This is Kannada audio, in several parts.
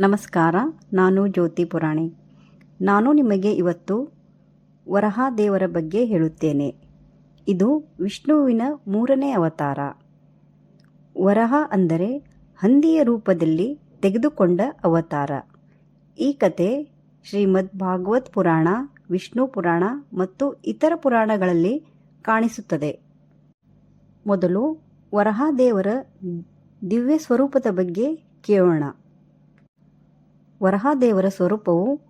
ನಮಸ್ಕಾರ, ನಾನು ಜ್ಯೋತಿ ಪುರಾಣಿ. ನಾನು ನಿಮಗೆ ಇವತ್ತು ವರಹ ದೇವರ ಬಗ್ಗೆ ಹೇಳುತ್ತೇನೆ. ಇದು ವಿಷ್ಣುವಿನ ಮೂರನೇ ಅವತಾರ. ವರಹ ಅಂದರೆ ಹಂದಿಯ ರೂಪದಲ್ಲಿ ತೆಗೆದುಕೊಂಡ ಅವತಾರ. ಈ ಕತೆ ಶ್ರೀಮದ್ ಭಾಗವತ್ ಪುರಾಣ, ವಿಷ್ಣು ಪುರಾಣ ಮತ್ತು ಇತರ ಪುರಾಣಗಳಲ್ಲಿ ಕಾಣಿಸುತ್ತದೆ. ಮೊದಲು ವರಹಾದೇವರ ದಿವ್ಯ ಸ್ವರೂಪದ ಬಗ್ಗೆ ಕೇಳೋಣ. ವರಹದೇವರ ಸ್ವರೂಪವು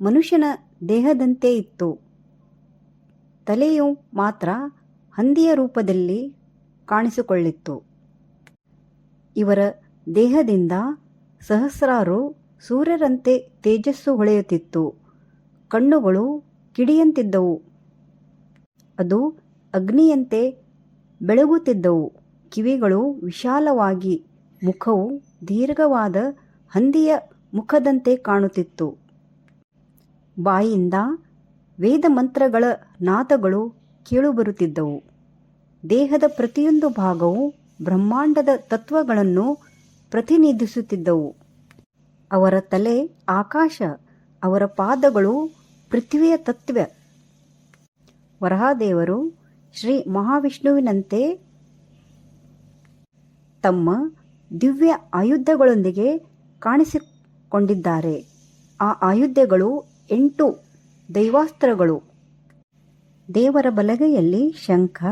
ಮನುಷ್ಯನ ದೇಹದಂತೆ ಇತ್ತು. ತಲೆಯು ಮಾತ್ರ ಹಂದಿಯ ರೂಪದಲ್ಲಿ ಕಾಣಿಸಿಕೊಳ್ಳಿತ್ತು. ಇವರ ದೇಹದಿಂದ ಸಹಸ್ರಾರು ಸೂರ್ಯರಂತೆ ತೇಜಸ್ಸು ಹೊಳೆಯುತ್ತಿತ್ತು. ಕಣ್ಣುಗಳು ಕಿಡಿಯಂತಿದ್ದವು. ಅದು ಅಗ್ನಿಯಂತೆ ಬೆಳಗುತ್ತಿದ್ದವು. ಕಿವಿಗಳು ವಿಶಾಲವಾಗಿ ಮುಖವು ದೀರ್ಘವಾದ ಹಂದಿಯ ಮುಖದಂತೆ ಕಾಣುತ್ತಿತ್ತು. ಬಾಯಿಯಿಂದ ವೇದ ಮಂತ್ರಗಳ ನಾದಗಳು ಕೇಳುಬರುತ್ತಿದ್ದವು. ದೇಹದ ಪ್ರತಿಯೊಂದು ಭಾಗವು ಬ್ರಹ್ಮಾಂಡದ ತತ್ವಗಳನ್ನು ಪ್ರತಿನಿಧಿಸುತ್ತಿದ್ದವು. ಅವರ ತಲೆ, ಆಕಾಶ, ಅವರ ಪಾದಗಳು ಪೃಥ್ವಿಯ ತತ್ವ. ವರಹಾದೇವರು ಶ್ರೀ ಮಹಾವಿಷ್ಣುವಿನಂತೆ ತಮ್ಮ ದಿವ್ಯ ಆಯುಧಗಳೊಂದಿಗೆ ಕಾಣಿಸಿಕೊಂಡಿದ್ದಾರೆ ಆ ಆಯುಧಗಳು ಎಂಟು ದೈವಾಸ್ತ್ರಗಳು. ದೇವರ ಬಲಗೈಯಲ್ಲಿ ಶಂಖ,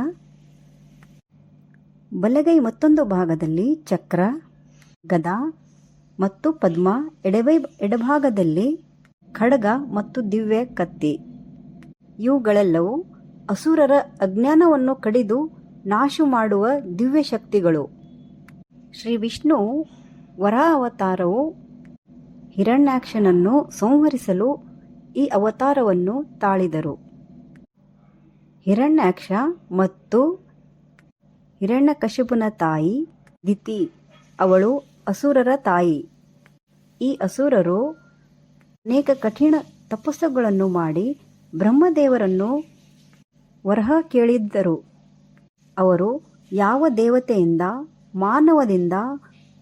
ಬಲಗೈ ಮತ್ತೊಂದು ಭಾಗದಲ್ಲಿ ಚಕ್ರ, ಗದ ಮತ್ತು ಪದ್ಮ, ಎಡವೈ ಎಡಭಾಗದಲ್ಲಿ ಖಡ್ಗ ಮತ್ತು ದಿವ್ಯ ಕತ್ತಿ. ಇವುಗಳೆಲ್ಲವೂ ಅಸುರರ ಅಜ್ಞಾನವನ್ನು ಕಡಿದು ನಾಶ ಮಾಡುವ ದಿವ್ಯ ಶಕ್ತಿಗಳು ಶ್ರೀ ವಿಷ್ಣು ವರ ಅವತಾರವು ಹಿರಣ್ಯಾಕ್ಷನನ್ನು ಸಂಹರಿಸಲು ಈ ಅವತಾರವನ್ನು ತಾಳಿದರು. ಹಿರಣ್ಯಾಕ್ಷ ಮತ್ತು ಹಿರಣ್ಯಕಶಿಪುನ ತಾಯಿ ದಿತಿ, ಅವಳು ಅಸುರರ ತಾಯಿ. ಈ ಅಸುರರು ಅನೇಕ ಕಠಿಣ ತಪಸ್ಸುಗಳನ್ನು ಮಾಡಿ ಬ್ರಹ್ಮದೇವರನ್ನು ವರಹ ಕೇಳಿದ್ದರು. ಅವರು ಯಾವ ದೇವತೆಯಿಂದ, ಮಾನವದಿಂದ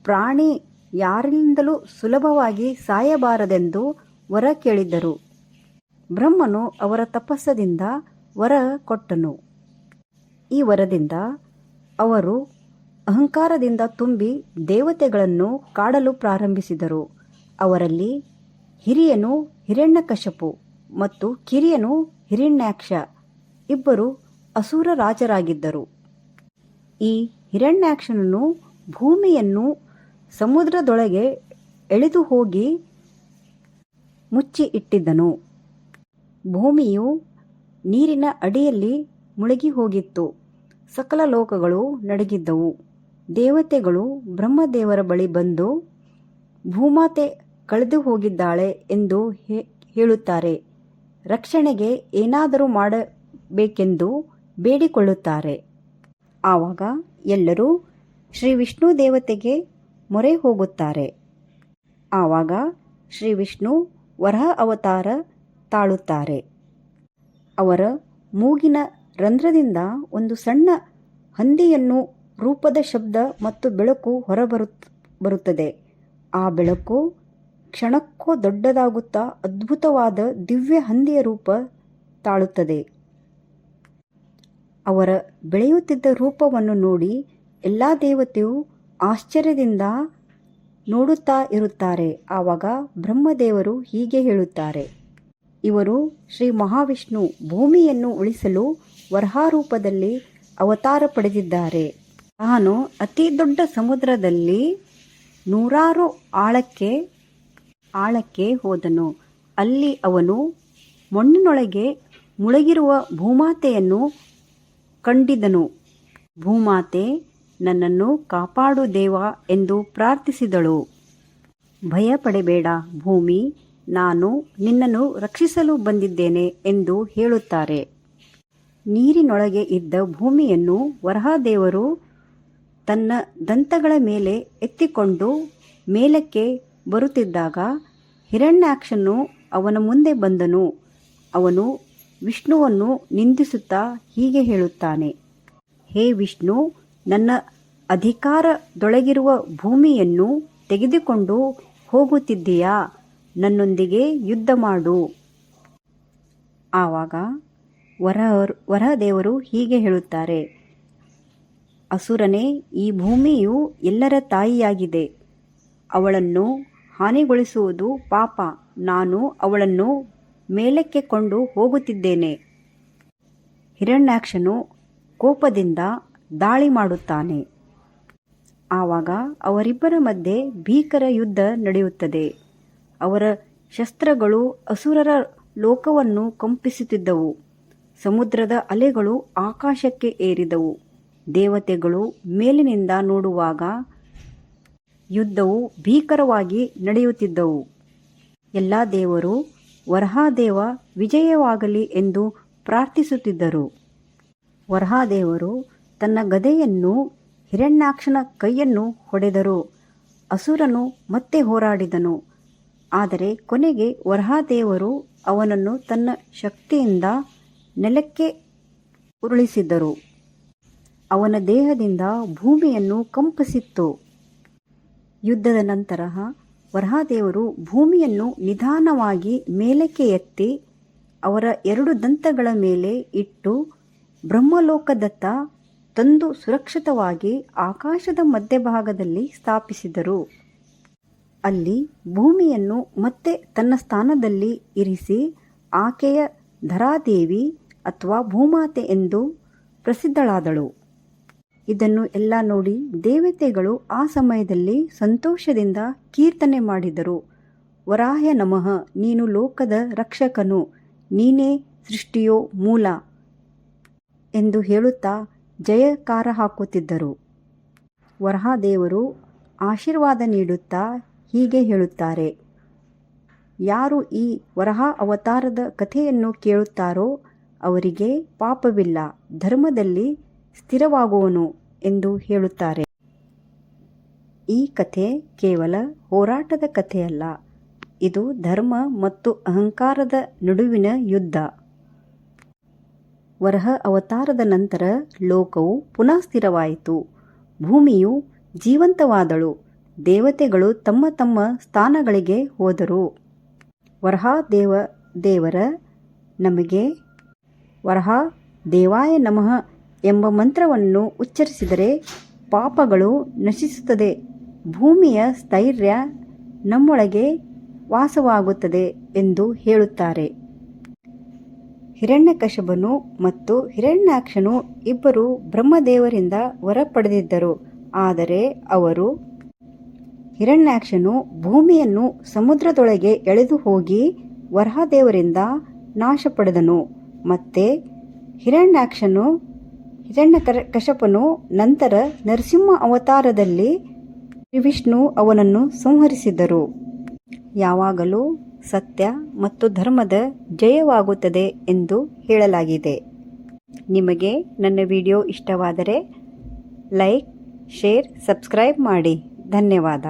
ಪ್ರಾಣಿ ಯಾರಿಂದಲೂ ಸುಲಭವಾಗಿ ಸಾಯಬಾರದೆಂದು ವರ ಕೇಳಿದ್ದರು. ಬ್ರಹ್ಮನು ಅವರ ತಪಸ್ಸದಿಂದ ವರ ಕೊಟ್ಟನು. ಈ ವರದಿಂದ ಅವರು ಅಹಂಕಾರದಿಂದ ತುಂಬಿ ದೇವತೆಗಳನ್ನು ಕಾಡಲು ಪ್ರಾರಂಭಿಸಿದರು. ಅವರಲ್ಲಿ ಹಿರಿಯನು ಹಿರಣ್ಯಕಶಪು ಮತ್ತು ಕಿರಿಯನು ಹಿರಣ್ಯಾಕ್ಷ, ಇಬ್ಬರು ಅಸುರ ರಾಜರಾಗಿದ್ದರು. ಈ ಹಿರಣ್ಯಾಕ್ಷನನ್ನು ಭೂಮಿಯನ್ನು ಸಮುದ್ರದೊಳಗೆ ಎಳೆದು ಹೋಗಿ ಮುಚ್ಚಿ ಇಟ್ಟಿದ್ದನು. ಭೂಮಿಯು ನೀರಿನ ಅಡಿಯಲ್ಲಿ ಮುಳುಗಿ ಹೋಗಿತ್ತು. ಸಕಲ ಲೋಕಗಳು ನಡಗಿದ್ದವು. ದೇವತೆಗಳು ಬ್ರಹ್ಮದೇವರ ಬಳಿ ಬಂದು, ಭೂಮಾತೆ ಕಳೆದು ಹೋಗಿದ್ದಾಳೆ ಎಂದು ಹೇಳುತ್ತಾರೆ. ರಕ್ಷಣೆಗೆ ಏನಾದರೂ ಮಾಡಬೇಕೆಂದು ಬೇಡಿಕೊಳ್ಳುತ್ತಾರೆ. ಆವಾಗ ಎಲ್ಲರೂ ಶ್ರೀ ವಿಷ್ಣು ದೇವತೆಗೆ ಮೊರೆ ಹೋಗುತ್ತಾರೆ ಆವಾಗ ಶ್ರೀ ವಿಷ್ಣು ವರಹ ಅವತಾರ ತಾಳುತ್ತಾರೆ. ಅವರ ಮೂಗಿನ ರಂಧ್ರದಿಂದ ಒಂದು ಸಣ್ಣ ಹಂದಿಯನ್ನು ರೂಪದ ಶಬ್ದ ಮತ್ತು ಬೆಳಕು ಹೊರಬರುತ್, ಬರುತ್ತದೆ. ಆ ಬೆಳಕು ಕ್ಷಣಕ್ಕೂ ದೊಡ್ಡದಾಗುತ್ತಾ ಅದ್ಭುತವಾದ ದಿವ್ಯ ಹಂದಿಯ ರೂಪ ತಾಳುತ್ತದೆ. ಅವರ ಬೆಳೆಯುತ್ತಿದ್ದ ರೂಪವನ್ನು ನೋಡಿ ಎಲ್ಲ ದೇವತೆಯು ಆಶ್ಚರ್ಯದಿಂದ ನೋಡುತ್ತಾ ಇರುತ್ತಾರೆ. ಆವಾಗ ಬ್ರಹ್ಮದೇವರು ಹೀಗೆ ಹೇಳುತ್ತಾರೆ. ಇವರು ಶ್ರೀ ಮಹಾವಿಷ್ಣು ಭೂಮಿಯನ್ನು ಉಳಿಸಲು ವರಹಾರೂಪದಲ್ಲಿ ಅವತಾರ ಪಡೆದಿದ್ದಾರೆ. ತಾನು ಅತಿ ದೊಡ್ಡ ಸಮುದ್ರದಲ್ಲಿ ನೂರಾರು ಆಳಕ್ಕೆ ಆಳಕ್ಕೆ ಹೋದನು. ಅಲ್ಲಿ ಅವನು ಮಣ್ಣಿನೊಳಗೆ ಮುಳುಗಿರುವ ಭೂಮಾತೆಯನ್ನು ಕಂಡಿದನು. ಭೂಮಾತೆ ನನ್ನನ್ನು ಕಾಪಾಡು ದೇವ ಎಂದು ಪ್ರಾರ್ಥಿಸಿದಳು. ಭಯ ಪಡಬೇಡ ಭೂಮಿ, ನಾನು ನಿನ್ನನ್ನು ರಕ್ಷಿಸಲು ಬಂದಿದ್ದೇನೆ ಎಂದು ಹೇಳುತ್ತಾರೆ. ನೀರಿನೊಳಗೆ ಇದ್ದ ಭೂಮಿಯನ್ನು ವರಹದೇವರು ತನ್ನ ದಂತಗಳ ಮೇಲೆ ಎತ್ತಿಕೊಂಡು ಮೇಲಕ್ಕೆ ಬರುತ್ತಿದ್ದಾಗ ಹಿರಣ್ಯಾಕ್ಷನು ಅವನ ಮುಂದೆ ಬಂದನು. ಅವನು ವಿಷ್ಣುವನ್ನು ನಿಂದಿಸುತ್ತಾ ಹೀಗೆ ಹೇಳುತ್ತಾನೆ, ಹೇ ವಿಷ್ಣು ನನ್ನ ಅಧಿಕಾರದೊಳಗಿರುವ ಭೂಮಿಯನ್ನು ತೆಗೆದುಕೊಂಡು ಹೋಗುತ್ತಿದ್ದೀಯಾ? ನನ್ನೊಂದಿಗೆ ಯುದ್ಧ ಮಾಡು. ಆವಾಗ ವರ ವರದೇವರು ಹೀಗೆ ಹೇಳುತ್ತಾರೆ, ಅಸುರನೇ, ಈ ಭೂಮಿಯು ಎಲ್ಲರ ತಾಯಿಯಾಗಿದೆ. ಅವಳನ್ನು ಹಾನಿಗೊಳಿಸುವುದು ಪಾಪ. ನಾನು ಅವಳನ್ನು ಮೇಲಕ್ಕೆ ಕೊಂಡು ಹೋಗುತ್ತಿದ್ದೇನೆ. ಹಿರಣ್ಯಾಕ್ಷನು ಕೋಪದಿಂದ ದಾಳಿ ಮಾಡುತ್ತಾನೆ. ಆವಾಗ ಅವರಿಬ್ಬರ ಮಧ್ಯೆ ಭೀಕರ ಯುದ್ಧ ನಡೆಯುತ್ತದೆ. ಅವರ ಶಸ್ತ್ರಗಳು ಅಸುರರ ಲೋಕವನ್ನು ಕಂಪಿಸುತ್ತಿದ್ದವು. ಸಮುದ್ರದ ಅಲೆಗಳು ಆಕಾಶಕ್ಕೆ ಏರಿದವು. ದೇವತೆಗಳು ಮೇಲಿನಿಂದ ನೋಡುವಾಗ ಯುದ್ಧವು ಭೀಕರವಾಗಿ ನಡೆಯುತ್ತಿದ್ದವು. ಎಲ್ಲ ದೇವರು ವರಹಾದೇವ ವಿಜಯವಾಗಲಿ ಎಂದು ಪ್ರಾರ್ಥಿಸುತ್ತಿದ್ದರು. ವರಹಾದೇವರು ತನ್ನ ಗದೆಯನ್ನು ಹಿರಣ್ಯಾಕ್ಷನ ಕೈಯನ್ನು ಹೊಡೆದರು. ಅಸುರನು ಮತ್ತೆ ಹೋರಾಡಿದನು. ಆದರೆ ಕೊನೆಗೆ ವರಹಾದೇವರು ಅವನನ್ನು ತನ್ನ ಶಕ್ತಿಯಿಂದ ನೆಲಕ್ಕೆ ಉರುಳಿಸಿದ್ದರು. ಅವನ ದೇಹದಿಂದ ಭೂಮಿಯನ್ನು ಕಂಪಿಸಿತ್ತು. ಯುದ್ಧದ ನಂತರ ವರಹಾದೇವರು ಭೂಮಿಯನ್ನು ನಿಧಾನವಾಗಿ ಮೇಲಕ್ಕೆ ಎತ್ತಿ ಅವರ ಎರಡು ದಂತಗಳ ಮೇಲೆ ಇಟ್ಟು ಬ್ರಹ್ಮಲೋಕದತ್ತ ತಂದು ಸುರಕ್ಷಿತವಾಗಿ ಆಕಾಶದ ಮಧ್ಯಭಾಗದಲ್ಲಿ ಸ್ಥಾಪಿಸಿದರು. ಅಲ್ಲಿ ಭೂಮಿಯನ್ನು ಮತ್ತೆ ತನ್ನ ಸ್ಥಾನದಲ್ಲಿ ಇರಿಸಿ ಆಕೆಯ ಧರಾದೇವಿ ಅಥವಾ ಭೂಮಾತೆ ಎಂದು ಪ್ರಸಿದ್ಧಳಾದಳು. ಇದನ್ನು ಎಲ್ಲ ನೋಡಿ ದೇವತೆಗಳು ಆ ಸಮಯದಲ್ಲಿ ಸಂತೋಷದಿಂದ ಕೀರ್ತನೆ ಮಾಡಿದರು. ವರಾಹ್ಯ ನಮಃ, ನೀನು ಲೋಕದ ರಕ್ಷಕನು, ನೀನೇ ಸೃಷ್ಟಿಯೋ ಮೂಲ ಎಂದು ಹೇಳುತ್ತಾ ಜಯಕಾರ ಹಾಕುತ್ತಿದ್ದರು. ವರಹಾದೇವರು ಆಶೀರ್ವಾದ ನೀಡುತ್ತಾ ಹೀಗೆ ಹೇಳುತ್ತಾರೆ. ಯಾರು ಈ ವರಹ ಅವತಾರದ ಕಥೆಯನ್ನು ಕೇಳುತ್ತಾರೋ ಅವರಿಗೆ ಪಾಪವಿಲ್ಲ, ಧರ್ಮದಲ್ಲಿ ಸ್ಥಿರವಾಗುವನು ಎಂದು ಹೇಳುತ್ತಾರೆ. ಈ ಕಥೆ ಕೇವಲ ಹೋರಾಟದ ಕಥೆಯಲ್ಲ, ಇದು ಧರ್ಮ ಮತ್ತು ಅಹಂಕಾರದ ನಡುವಿನ ಯುದ್ಧ. ವರಹ ಅವತಾರದ ನಂತರ ಲೋಕವು ಪುನಃ ಸ್ಥಿರವಾಯಿತು. ಭೂಮಿಯು ಜೀವಂತವಾದಳು. ದೇವತೆಗಳು ತಮ್ಮ ತಮ್ಮ ಸ್ಥಾನಗಳಿಗೆ ಹೋದರು. ವರಹ ದೇವ, ದೇವರ ನಮಗೆ, ವರಹ ದೇವಾಯ ನಮಃ ಎಂಬ ಮಂತ್ರವನ್ನು ಉಚ್ಚರಿಸಿದರೆ ಪಾಪಗಳು ನಶಿಸುತ್ತದೆ. ಭೂಮಿಯ ಸ್ಥೈರ್ಯ ನಮ್ಮೊಳಗೆ ವಾಸವಾಗುತ್ತದೆ ಎಂದು ಹೇಳುತ್ತಾರೆ. ಹಿರಣ್ಯಕಶಬನು ಮತ್ತು ಹಿರಣ್ಯಾಕ್ಷನು ಇಬ್ಬರು ಬ್ರಹ್ಮದೇವರಿಂದ ವರ ಪಡೆದಿದ್ದರು ಆದರೆ ಅವರು ಹಿರಣ್ಯಾಕ್ಷನು ಭೂಮಿಯನ್ನು ಸಮುದ್ರದೊಳಗೆ ಎಳೆದು ಹೋಗಿ ವರಹದೇವರಿಂದ ನಾಶ ಪಡೆದನು ಮತ್ತೆ ಹಿರಣ್ಯಾಕ್ಷನು ಹಿರಣ್ಯ ಕಶಪನು ನಂತರ ನರಸಿಂಹ ಅವತಾರದಲ್ಲಿ ವಿಷ್ಣು ಅವನನ್ನು ಸಂಹರಿಸಿದರು. ಯಾವಾಗಲೂ ಸತ್ಯ ಮತ್ತು ಧರ್ಮದ ಜಯವಾಗುತ್ತದೆ ಎಂದು ಹೇಳಲಾಗಿದೆ. ನಿಮಗೆ ನನ್ನ ವಿಡಿಯೋ ಇಷ್ಟವಾದರೆ ಲೈಕ್, ಶೇರ್, ಸಬ್ಸ್ಕ್ರೈಬ್ ಮಾಡಿ. ಧನ್ಯವಾದ.